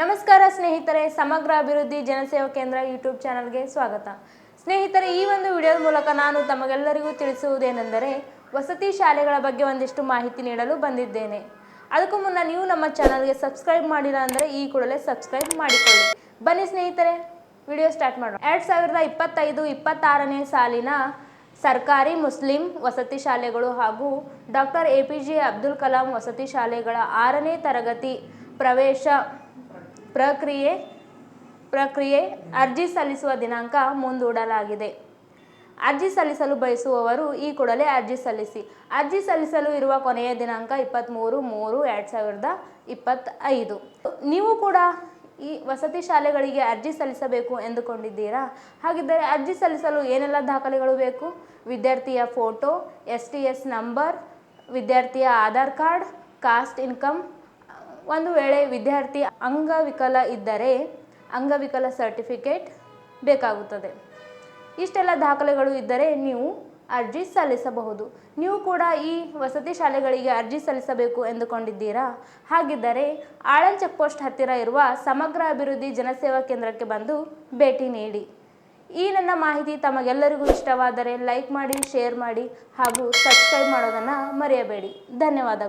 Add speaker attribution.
Speaker 1: ನಮಸ್ಕಾರ ಸ್ನೇಹಿತರೆ, ಸಮಗ್ರ ಅಭಿವೃದ್ಧಿ ಜನಸೇವಾ ಕೇಂದ್ರ ಯೂಟ್ಯೂಬ್ ಚಾನಲ್ಗೆ ಸ್ವಾಗತ. ಸ್ನೇಹಿತರೆ, ಈ ಒಂದು ವಿಡಿಯೋದ ಮೂಲಕ ನಾನು ತಮಗೆಲ್ಲರಿಗೂ ತಿಳಿಸುವುದೇನೆಂದರೆ, ವಸತಿ ಶಾಲೆಗಳ ಬಗ್ಗೆ ಒಂದಿಷ್ಟು ಮಾಹಿತಿ ನೀಡಲು ಬಂದಿದ್ದೇನೆ. ಅದಕ್ಕೂ ಮುನ್ನ ನೀವು ನಮ್ಮ ಚಾನಲ್ಗೆ ಸಬ್ಸ್ಕ್ರೈಬ್ ಮಾಡಿಲ್ಲ ಅಂದರೆ ಈ ಕೂಡಲೇ ಸಬ್ಸ್ಕ್ರೈಬ್ ಮಾಡಿಕೊಳ್ಳಿ. ಬನ್ನಿ ಸ್ನೇಹಿತರೆ, ವಿಡಿಯೋ ಸ್ಟಾರ್ಟ್ ಮಾಡೋಣ. ಎರಡು ಸಾವಿರದ ಇಪ್ಪತ್ತೈದು, ಇಪ್ಪತ್ತಾರನೇ ಸಾಲಿನ ಸರ್ಕಾರಿ ಮುಸ್ಲಿಂ ವಸತಿ ಶಾಲೆಗಳು ಹಾಗೂ doctor A P J Abdul Kalam ವಸತಿ ಶಾಲೆಗಳ ಆರನೇ ತರಗತಿ ಪ್ರವೇಶ ಪ್ರಕ್ರಿಯೆ ಪ್ರಕ್ರಿಯೆ ಅರ್ಜಿ ಸಲ್ಲಿಸುವ ದಿನಾಂಕ ಮುಂದೂಡಲಾಗಿದೆ. ಅರ್ಜಿ ಸಲ್ಲಿಸಲು ಬಯಸುವವರು ಈ ಕೂಡಲೇ ಅರ್ಜಿ ಸಲ್ಲಿಸಿ. ಅರ್ಜಿ ಸಲ್ಲಿಸಲು ಇರುವ ಕೊನೆಯ ದಿನಾಂಕ ಇಪ್ಪತ್ತ್ಮೂರು ಮೂರು, ಎರಡು ಸಾವಿರದ ಇಪ್ಪತ್ತೈದು. ನೀವು ಕೂಡ ಈ ವಸತಿ ಶಾಲೆಗಳಿಗೆ ಅರ್ಜಿ ಸಲ್ಲಿಸಬೇಕು ಎಂದುಕೊಂಡಿದ್ದೀರಾ? ಹಾಗಿದ್ದರೆ ಅರ್ಜಿ ಸಲ್ಲಿಸಲು ಏನೆಲ್ಲ ದಾಖಲೆಗಳು ಬೇಕು? ವಿದ್ಯಾರ್ಥಿಯ photo, S T S number, ವಿದ್ಯಾರ್ಥಿಯ ಆಧಾರ್ ಕಾರ್ಡ್, ಕಾಸ್ಟ್ ಇನ್ಕಮ್ ಒಂದು ವೇಳೆ ವಿದ್ಯಾರ್ಥಿ ಅಂಗವಿಕಲ ಇದ್ದರೆ ಅಂಗವಿಕಲ ಸರ್ಟಿಫಿಕೇಟ್ ಬೇಕಾಗುತ್ತದೆ. ಇಷ್ಟೆಲ್ಲ ದಾಖಲೆಗಳು ಇದ್ದರೆ ನೀವು ಅರ್ಜಿ ಸಲ್ಲಿಸಬಹುದು. ನೀವು ಕೂಡ ಈ ವಸತಿ ಶಾಲೆಗಳಿಗೆ ಅರ್ಜಿ ಸಲ್ಲಿಸಬೇಕು ಎಂದುಕೊಂಡಿದ್ದೀರಾ? ಹಾಗಿದ್ದರೆ ಆಳನ್ ಚೆಕ್ ಪೋಸ್ಟ್ ಹತ್ತಿರ ಇರುವ ಸಮಗ್ರ ಅಭಿವೃದ್ಧಿ ಜನಸೇವಾ ಕೇಂದ್ರಕ್ಕೆ ಬಂದು ಭೇಟಿ ನೀಡಿ. ಈ ನನ್ನ ಮಾಹಿತಿ ತಮಗೆಲ್ಲರಿಗೂ ಇಷ್ಟವಾದರೆ ಲೈಕ್ ಮಾಡಿ, ಶೇರ್ ಮಾಡಿ ಹಾಗೂ ಸಬ್ಸ್ಕ್ರೈಬ್ ಮಾಡೋದನ್ನು ಮರೆಯಬೇಡಿ. ಧನ್ಯವಾದಗಳು.